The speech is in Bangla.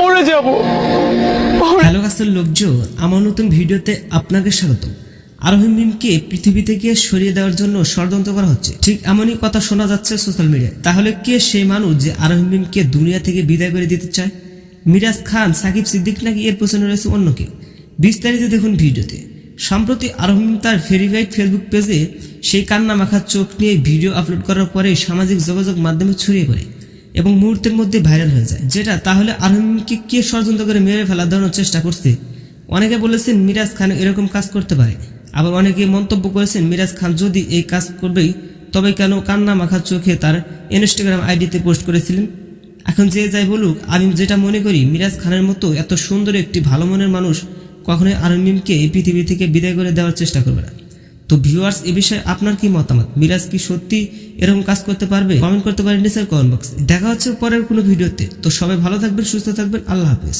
মরে যাব। হ্যালো কাছের লোকজন আমার নতুন ভিডিওতে আপনাকে স্বাগত আরোহী মিমকে পৃথিবী থেকে সরিয়ে দেওয়ার জন্য ষড়যন্ত্র করা হচ্ছে। ঠিক এমনই কথা শোনা যাচ্ছে সোশ্যাল মিডিয়ায় তাহলে কে সেই মানুষ যে আরোহী মিমকে দুনিয়া থেকে বিদায় করে দিতে চায়? মিরাজ খান, সাকিব সিদ্দিক নাকি এর পেছনে রয়েছে অন্য কেউ? বিস্তারিত দেখুন ভিডিওতে। সম্প্রতি আরোহী মিম তার ভেরিফাইড ফেসবুক পেজে সেই কান্না মাখা চোখ নিয়ে ভিডিও আপলোড করার পরে সামাজিক যোগাযোগ মাধ্যমে ছড়িয়ে পড়ে। এবং মুহূর্তের মধ্যে ভাইরাল হয়ে যায়। যেটা তাহলে আরোহীকে কে ষড়যন্ত্র করে মেরে ফেলা দেওয়ার চেষ্টা করছে? অনেকে বলেছেন মিরাজ খান এরকম কাজ করতে পারে। আবার অনেকে মন্তব্য করেছেন মিরাজ খান যদি এই কাজ করবেই, তবে কেন কান্না মাখা চোখে তার ইনস্টাগ্রাম আইডিতে পোস্ট করেছিলেন? এখন যে যাই বলুক, আমি যেটা মনে করি, মিরাজ খানের মতো এত সুন্দর একটি ভালো মনের মানুষ কখনোই আরমিমকে এই পৃথিবী থেকে বিদায় করে দেওয়ার চেষ্টা করবে না। তো ভিউয়ার্স এ বিষয়ে আপনার কি মতামত? মিরাজ কি সত্যি এরকম কাজ করতে পারবে? কমেন্ট করতে পারেন নিচের কমেন্ট বক্সে দেখা হচ্ছে পরের কোনো ভিডিওতে। তো সবাই ভালো থাকবেন, সুস্থ থাকবেন। আল্লাহ হাফেজ।